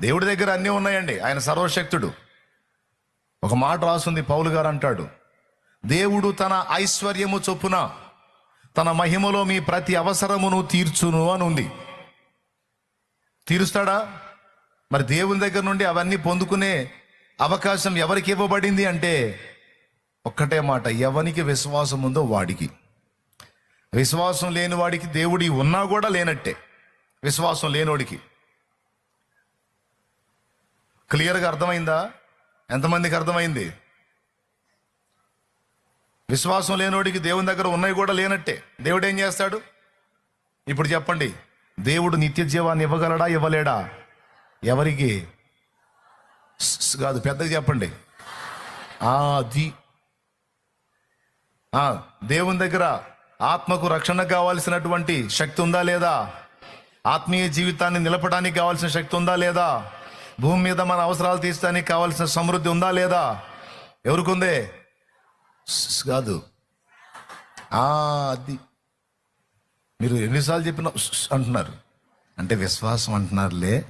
దేవుడి దగ్గర అన్నీ ఉన్నాయండి. ఆయన సర్వశక్తుడు. ఒక మాట రాసుంది పౌలు గారు అంటాడు. దేవుడు తన ఐశ్వర్యము చొప్పున తన మహిమలో మీ ప్రతి అవసరమును తీర్చును అని ఉంది. తీరుస్తాడా? మరి దేవుని దగ్గర నుండి అవన్నీ పొందుకునే అవకాశం ఎవరికి ఇవ్వబడింది అంటే ఒక్కటే మాట ఎవనికి విశ్వాసం ఉందో వాడికి. విశ్వాసం లేని వాడికి దేవుడి ఉన్నా కూడా లేనట్టే. విశ్వాసం లేనోడికి. క్లియర్గా అర్థమైందా? ఎంతమందికి అర్థమైంది? విశ్వాసం లేనోడికి దేవుని దగ్గర ఉన్నాయి కూడా లేనట్టే. దేవుడు ఏం చేస్తాడు? ఇప్పుడు చెప్పండి దేవుడు నిత్య జీవాన్ని ఇవ్వగలడా ఇవ్వలేడా? ఎవరికి? కాదు పెద్దగా చెప్పండి. అది దేవుని దగ్గర ఆత్మకు రక్షణ కావాల్సినటువంటి శక్తి ఉందా లేదా? ఆత్మీయ జీవితాన్ని నిలపడానికి కావాల్సిన శక్తి ఉందా లేదా? భూమి మీద మన అవసరాలు తీర్చడానికి కావాల్సిన సమృద్ధి ఉందా లేదా? ఎవరికుందే? కాదు. అది. మీరు ఎన్నిసార్లు చెప్పిన అంటున్నారు. అంటే విశ్వాసం అంటున్నారులే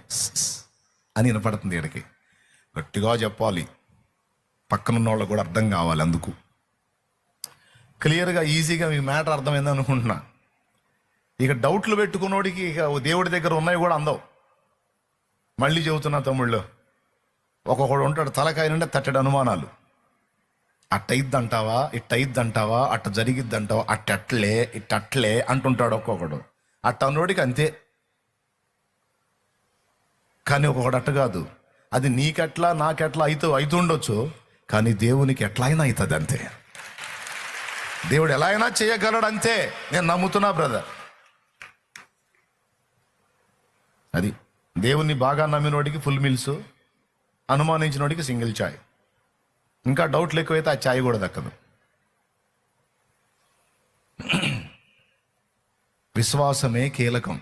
అని వినపడుతుంది ఇక్కడికి గట్టిగా చెప్పాలి. పక్కనున్న వాళ్ళకు కూడా అర్థం కావాలి అందుకు. క్లియర్గా ఈజీగా మీకు మ్యాటర్ అర్థమైంది అనుకుంటున్నా. ఇక డౌట్లు పెట్టుకున్నోడికి ఇక దేవుడి దగ్గర ఉన్నాయి కూడా అందవు. మళ్ళీ చెబుతున్నా తమ్ముళ్ళు ఒక్కొక్కడు ఉంటాడు తలకాయ నుండి తట్టడు అనుమానాలు. అట్టయిద్ది అంటావా ఇట్టయిద్ది అంటావా అట్ట జరిగిద్దంటావా అట్టట్లే ఇట్టట్లే అంటుంటాడు ఒక్కొక్కడు. అట్ట అన్నోడికి అంతే. కానీ ఒక్కొక్కడు అట్ట కాదు. అది నీకెట్లా నాకెట్లా అయితే అవుతుండొచ్చు కానీ దేవునికి ఎట్లా అయినా అవుతుంది అంతే. దేవుడు ఎలా అయినా చేయగలడు అంతే. నేను నమ్ముతున్నా బ్రదర్. అది దేవుణ్ణి బాగా నమ్మినోడికి ఫుల్ మిల్స్ అనుమానించినోడికి సింగిల్ చాయ్. ఇంకా డౌట్లు ఎక్కువైతే ఆ చాయ్ కూడా దక్కదు. విశ్వాసమే కీలకం.